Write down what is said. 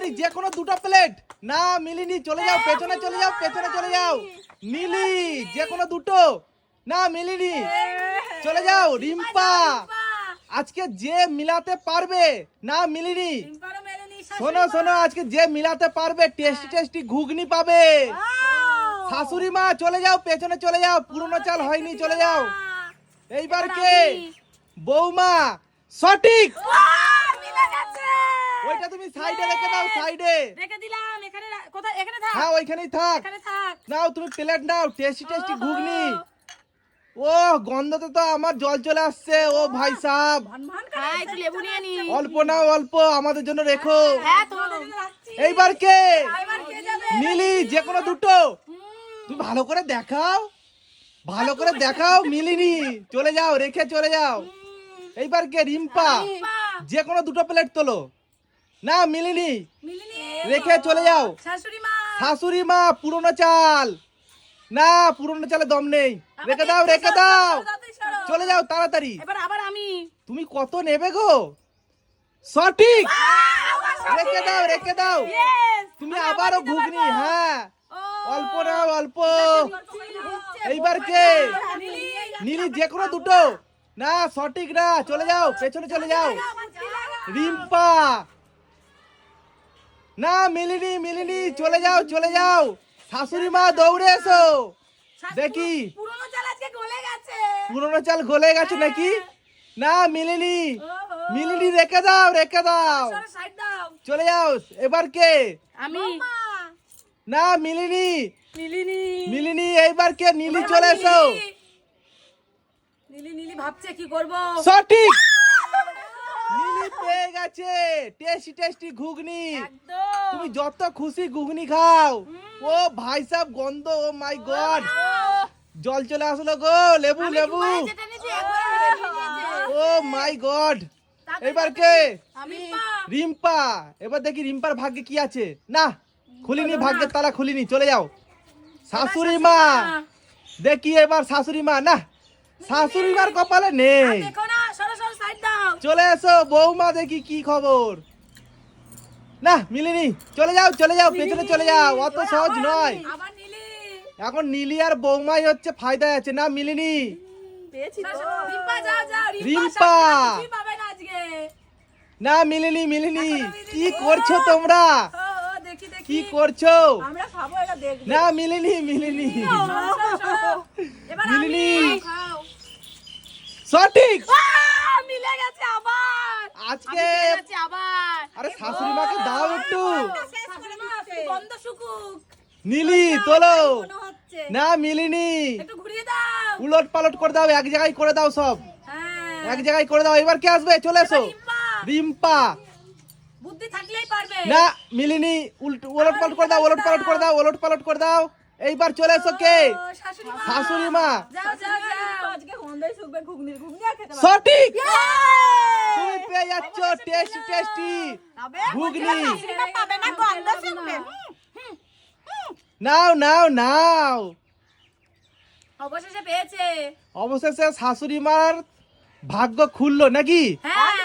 তাড়াতাড়ি, যে কোনো দুটো প্লেট। না, মিলিনি, চলে যাও, পেছনে চলে যাও, পেছনে চলে যাও। মিলি, যে কোনো দুটো। না, মিলিনি, চলে যাও, রিম্পা। আজকে যে মিলাতে পারবে, না, মিলিনি? শোনো শোনো, আজকে যে মিলাতে পারবে, টেস্টি টেস্টি ঘুগনি পাবে। শাশুড়ি মা, চলে যাও, পেছনে চলে যাও, পুরনো চাল হয়নি, চলে যাও। এইবার কে? বৌমা, সঠিক। ওইটা তুমি সাইডে রেখে দাও সাইডে রেখে দিলাম এখানে কোথায় এখানে থাক। হ্যাঁ ওইখানেই থাক। এখানে থাক। নাও তুমি প্লেট নাও টেস্টি টেস্টি ঘুগনি। ও গন্ধতে তো আমার জল চলে আসছে। ও ভাই সাহেব হ্যাঁ নিয়ে নি। অল্প নাও অল্প আমাদের জন্য রেখো। হ্যাঁ তোমাদের জন্য রাখছি। এইবার কে? এবার কে যাবে? মিলি যে কোনো দুটো। তুমি ভালো করে দেখাও। ভালো করে দেখাও মিলিনি। চলে যাও রেখে চলে যাও। এইবার কে? রিম্পা। যে কোনো দুটো প্লেট তোলো। না মিলিনি রেখে চলে যাও শাশুড়ি মা পুরনো চাল না পুরনো চালে দম নেই রেখে দাও রেখে দাও চলে যাও তাড়াতাড়ি এবার আবার আমি তুমি কত নেবে গো সঠিক রেখে দাও রেখে দাও তুমি আবারও ঘুগনি হ্যাঁ অল্প নাও অল্প এইবার কে নীলি যে কোনো দুটো না সঠিক না চলে যাও পেছনে চলে যাও রিম্পা না মিলিনি মিলিনি চলে যাও চলে যাও। শাশুড়ি মা দৌড়ে এসো। দেখি। পুরোনো চাল গলে গেছে। গেছে নাকি? না মিলিনি। মিলিনি রেখে দাও রেখে দাও। দাও। চলে যাও এবার কে? আমি। না মিলিনি। মিলিনি। মিলিনি এইবার কে? নীলি চলে এসো। নীলি নীলি ভাবছে কি করব? সঠিক। গেছে। টেস্টি টেস্টি ঘুগনি। তুমি যত খুশি ঘুগনি খাও। ও ভাই সাহেব গন্ধ ও মাই গড। জল চলে আসলো গো লেবু লেবু। Oh my God. এবার কে? রিম্পা। এবার দেখি রিম্পার ভাগ্যে কি আছে। না খুলিনি ভাগ্যের তালা খুলিনি চলে যাও। শাশুড়ি মা। দেখি এবার শাশুড়ি মা। না শাশুড়ি মার কপালে নেই। দাও। চলে এসো বৌমা দেখি কি খবর। না মিলিনি চলে যাও চলে যাও পেছনে চলে যাও অত সহজ নয়। আবার নীলি। এখন নীলি আর বৌমাই হচ্ছে ফায়দায় আছে না মিলিনি? পেয়েছি তো। রিম্পা যাও যাও রিম্পা। কিছুই পাবে না আজকে। না মিলিনি মিলিনি কি করছ তোমরা? কি করছ? না মিলিনি মিলিনি। মিলিনি। সঠিক আহ, মিলে গেছে আবার আজকে আবার। আরে শাশুড়ি মাকে দাও একটু। শুকুক। নীলি তোলো। না মিলিনি। একটু ঘুরিয়ে দাও। উলট পালট করে দাও এক জায়গায় করে দাও সব। হ্যাঁ। এক জায়গায় করে দাও এবার কে আসবে? চলে এসো। রিম্পা, বুদ্ধি থাকলেই পারবে। না মিলিনি উল্ট ওলট পালট করে দাও ওলট পালট করে দাও ওলট পালট করে দাও। এইবার চলে এসো কে? ও, শাশুড়ি মা। সঠিক। পেয়ে যাচ্ছ টেস্টি টেস্টি। ঘুগনি। নাও নাও নাও। অবশেষে পেয়েছে। অবশেষে শাশুড়ি মার ভাগ্য খুললো নাকি? হ্যাঁ।